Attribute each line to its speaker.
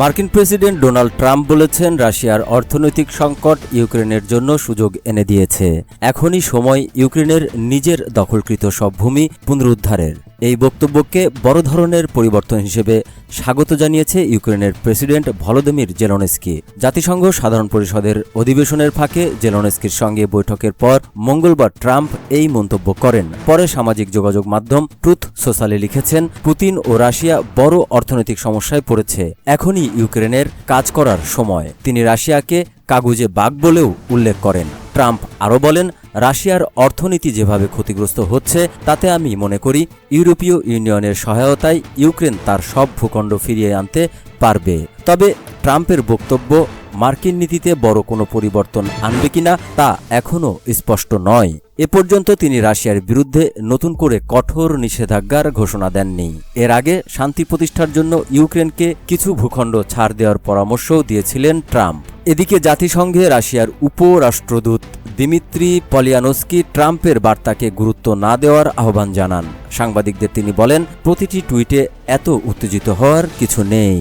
Speaker 1: মার্কিন president Donald Trump বলেছেন রাশিয়ার অর্থনৈতিক সংকট ইউক্রেনের জন্য সুযোগ এনে দিয়েছে। এখনই সময় ইউক্রেনের নিজের দখলকৃত সব ভূমি পুনরুদ্ধারের। এই বক্তব্যকে বড় ধরনের পরিবর্তন হিসেবে স্বাগত জানিয়েছে ইউক্রেনের প্রেসিডেন্ট ভলোদিমির জেলনেস্কি। জাতিসংঘ সাধারণ পরিষদের অধিবেশনের ফাঁকে জেলনেস্কির সঙ্গে বৈঠকের পর মঙ্গলবার ট্রাম্প এই মন্তব্য করেন। পরে সামাজিক যোগাযোগ মাধ্যম ট্রুথ সোশ্যালে লিখেছেন, পুতিন ও রাশিয়া বড় অর্থনৈতিক সমস্যায় পড়েছে। এখনই ইউক্রেনের কাজ করার সময়। তিনি রাশিয়াকে কাগুজে বাঘ বলেও উল্লেখ করেন। ট্রাম্প আরও বলেন, রাশিয়ার অর্থনীতি যেভাবে ক্ষতিগ্রস্ত হচ্ছে, তাতে আমি মনে করি ইউরোপীয় ইউনিয়নের সহায়তায় ইউক্রেন তার সব ভূখণ্ড ফিরিয়ে আনতে পারবে। তবে ট্রাম্পের বক্তব্য, মার্কিন নীতিতে বড় কোনো পরিবর্তন আনবে কিনা তা এখনও স্পষ্ট নয়। এ পর্যন্ত তিনি রাশিয়ার বিরুদ্ধে নতুন করে কঠোর নিষেধাজ্ঞার ঘোষণা দেননি। এর আগে শান্তি প্রতিষ্ঠার জন্য ইউক্রেনকে কিছু ভূখণ্ড ছাড় দেওয়ার পরামর্শও দিয়েছিলেন ট্রাম্প। এদিকে জাতিসংঘে রাশিয়ার উপরাষ্ট্রদূত দিমিত্রি পলিয়ানস্কি ট্রাম্পের বার্তাকে গুরুত্ব না দেওয়ার আহ্বান জানান। সাংবাদিকদের তিনি বলেন, প্রতিটি টুইটে এত উত্তেজিত হওয়ার কিছু নেই।